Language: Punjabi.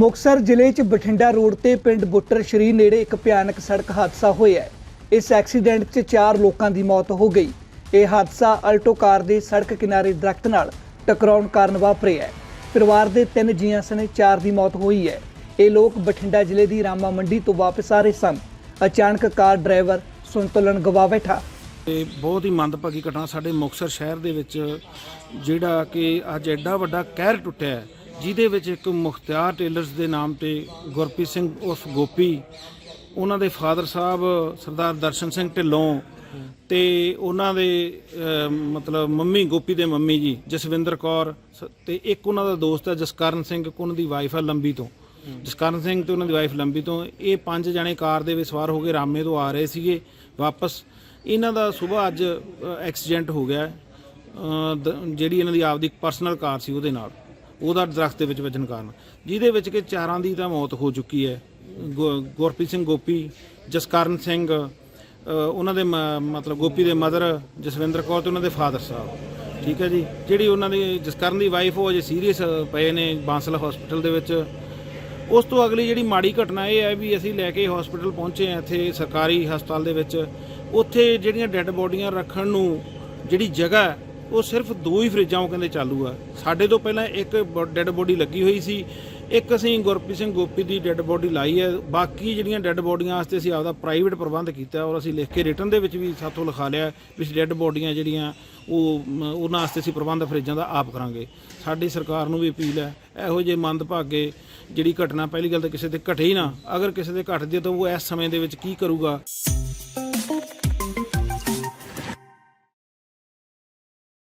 ਮੁਕਸਰ ਜ਼ਿਲ੍ਹੇ 'ਚ ਬਠਿੰਡਾ ਰੋਡ ਤੇ ਪਿੰਡ ਬੁੱਟਰ ਸ਼੍ਰੀ ਨੇੜੇ ਇੱਕ ਭਿਆਨਕ ਸੜਕ ਹਾਦਸਾ ਹੋਇਆ ਹੈ। ਇਸ ਐਕਸੀਡੈਂਟ 'ਚ 4 ਲੋਕਾਂ ਦੀ ਮੌਤ ਹੋ ਗਈ। ਇਹ ਹਾਦਸਾ ਅਲਟੋ ਕਾਰ ਦੇ ਸੜਕ ਕਿਨਾਰੇ ਦਰਖਤ ਨਾਲ ਟਕਰਾਉਣ ਕਾਰਨ ਵਾਪਰਿਆ ਹੈ। ਪਰਿਵਾਰ ਦੇ ਤਿੰਨ ਜੀਆਂ ਸਣੇ 4 ਦੀ ਮੌਤ ਹੋਈ ਹੈ। ਇਹ ਲੋਕ ਬਠਿੰਡਾ ਜ਼ਿਲ੍ਹੇ ਦੀ ਰਾਮਾ ਮੰਡੀ ਤੋਂ ਵਾਪਸ ਆ ਰਹੇ ਸਨ। ਅਚਾਨਕ ਕਾਰ ਡਰਾਈਵਰ ਸੰਤੁਲਨ ਗਵਾ ਬੈਠਾ। ਤੇ ਬਹੁਤ ਹੀ ਮੰਦਭਾਗੀ ਘਟਨਾ ਸਾਡੇ ਮੁਕਤਸਰ ਸ਼ਹਿਰ ਦੇ ਵਿੱਚ ਜਿਹੜਾ ਕਿ ਅੱਜ ਐਡਾ ਵੱਡਾ ਕਹਿਰ ਟੁੱਟਿਆ ਹੈ, ਜਿਹਦੇ ਵਿੱਚ ਇੱਕ ਮੁਖਤਿਆਰ ਟੇਲਰਸ ਦੇ ਨਾਮ ਤੇ ਗੁਰਪ੍ਰੀਤ ਸਿੰਘ ਉਰਫ ਗੋਪੀ, ਉਹਨਾਂ ਦੇ ਫਾਦਰ ਸਾਹਿਬ ਸਰਦਾਰ ਦਰਸ਼ਨ ਸਿੰਘ ਢਿੱਲੋਂ ਤੇ ਉਹਨਾਂ ਦੇ ਮਤਲਬ ਮੰਮੀ ਗੋਪੀ ਦੇ ਮੰਮੀ ਜੀ, ਜਸਵਿੰਦਰ ਕੌਰ ਸ- ਤੇ ਇੱਕ ਉਹਨਾਂ ਦਾ ਦੋਸਤ ਹੈ ਜਸਕਰਨ ਸਿੰਘ ਉਹਨਾਂ ਦੀ ਵਾਈਫ ਹੈ ਲੰਬੀ ਤੋਂ। ਜਸਕਰਨ ਸਿੰਘ ਤੇ ਉਹਨਾਂ ਦੀ ਵਾਈਫ ਲੰਬੀ ਤੋਂ, ਇਹ ਪੰਜ ਜਣੇ ਕਾਰ ਦੇ ਵਿੱਚ ਸਵਾਰ ਹੋ ਕੇ ਰਾਮੇ ਤੋਂ ਆ ਰਹੇ ਸੀਗੇ ਵਾਪਸ। ਇਹਨਾਂ ਦਾ ਸਵੇਰ ਅੱਜ ਐਕਸੀਡੈਂਟ ਹੋ ਗਿਆ ਦ- ਜਿਹੜੀ ਇਹਨਾਂ ਦੀ ਆਪਦੀ ਪਰਸਨਲ ਕਾਰ ਸੀ ਉਹਦੇ ਨਾਲ। ਉਹਦਾ ਦਰਖਤ ਦੇ ਵਿੱਚ ਵੱਜਣ ਕਾਰਨ। ਜਿਹਦੇ ਵਿੱਚ ਕਿ ਚਾਰਾਂ ਦੀ ਤਾਂ ਮੌਤ ਹੋ ਚੁੱਕੀ ਹੈ। ਗੁ- ਗੁਰਪ੍ਰੀਤ ਸਿੰਘ ਗੋਪੀ ਜਸਕਰਨ ਸਿੰਘ ਅ, ਉਹਨਾਂ ਦੇ ਮ- ਮਤਲਬ ਗੋਪੀ ਦੇ ਮਦਰ ਜਸਵਿੰਦਰ ਕੌਰ ਤੇ ਉਹਨਾਂ ਦੇ ਫਾਦਰ ਸਾਹਿਬ। ਠੀਕ ਹੈ ਜੀ? ਜਿਹੜੀ ਉਹਨਾਂ ਦੀ ਜਸਕਰਨ ਦੀ ਵਾਈਫ ਉਹ ਅਜੇ ਸੀਰੀਅਸ ਪਏ ਨੇ ਬਾਂਸਲਾ ਹਸਪੀਟਲ ਦੇ ਵਿੱਚ। ਉਸ ਤੋਂ ਅਗਲੀ ਜਿਹੜੀ ਮਾੜੀ ਘਟਨਾ ਇਹ ਹੈ ਵੀ ਅਸੀਂ ਲੈ ਕੇ ਹਸਪੀਟਲ ਪਹੁੰਚੇ ਹਾਂ ਇੱਥੇ ਸਰਕਾਰੀ ਹਸਪਤਾਲ ਦੇ ਵਿੱਚ। ਉੱਥੇ ਜਿਹੜੀਆਂ ਡੈੱਡ ਬੋਡੀਆਂ ਰੱਖਣ ਨੂੰ ਜਿਹੜੀ ਜਗ੍ਹਾ ਹੈ, ਉਹ ਸਿਰਫ ਦੋ ਹੀ ਫਰਿੱਜਾਂ ਉਹ ਕਹਿੰਦੇ ਚਾਲੂ ਆ। ਸਾਡੇ ਤੋਂ ਪਹਿਲਾਂ ਇੱਕ ਡੈੱਡ ਬੋਡੀ ਲੱਗੀ ਹੋਈ ਸੀ। ਇੱਕ ਅਸੀਂ ਗੁਰਪ੍ਰੀਤ ਸਿੰਘ ਗੋਪੀ ਦੀ ਡੈੱਡ ਬੋਡੀ ਲਾਈ ਹੈ। ਬਾਕੀ ਜਿਹੜੀਆਂ ਡੈੱਡ ਬੋਡੀਆਂ ਵਾਸਤੇ ਅਸੀਂ ਆਪਦਾ ਪ੍ਰਾਈਵੇਟ ਪ੍ਰਬੰਧ ਕੀਤਾ ਔਰ ਅਸੀਂ ਲਿਖ ਕੇ ਰਿਟਰਨ ਦੇ ਵਿੱਚ ਵੀ ਸਾਥੋਂ ਲਿਖਾ ਲਿਆ ਵੀ ਡੈੱਡ ਬੋਡੀਆਂ ਜਿਹੜੀਆਂ ਉਹ ਉਹਨਾਂ ਵਾਸਤੇ ਅਸੀਂ ਪ੍ਰਬੰਧ ਫਰਿੱਜਾਂ ਦਾ ਆਪ ਕਰਾਂਗੇ। ਸਾਡੀ ਸਰਕਾਰ ਨੂੰ ਵੀ ਅਪੀਲ ਹੈ, ਇਹੋ ਜਿਹੇ ਮੰਦਭਾਗੇ ਜਿਹੜੀ ਘਟਨਾ ਪਹਿਲੀ ਗੱਲ ਤਾਂ ਕਿਸੇ ਦੇ ਘਟੇ ਹੀ ਨਾ। ਅਗਰ ਕਿਸੇ ਦੇ ਘਟਦੀ ਤਾਂ ਉਹ ਇਸ ਸਮੇਂ ਦੇ ਵਿੱਚ ਕੀ ਕਰੂਗਾ?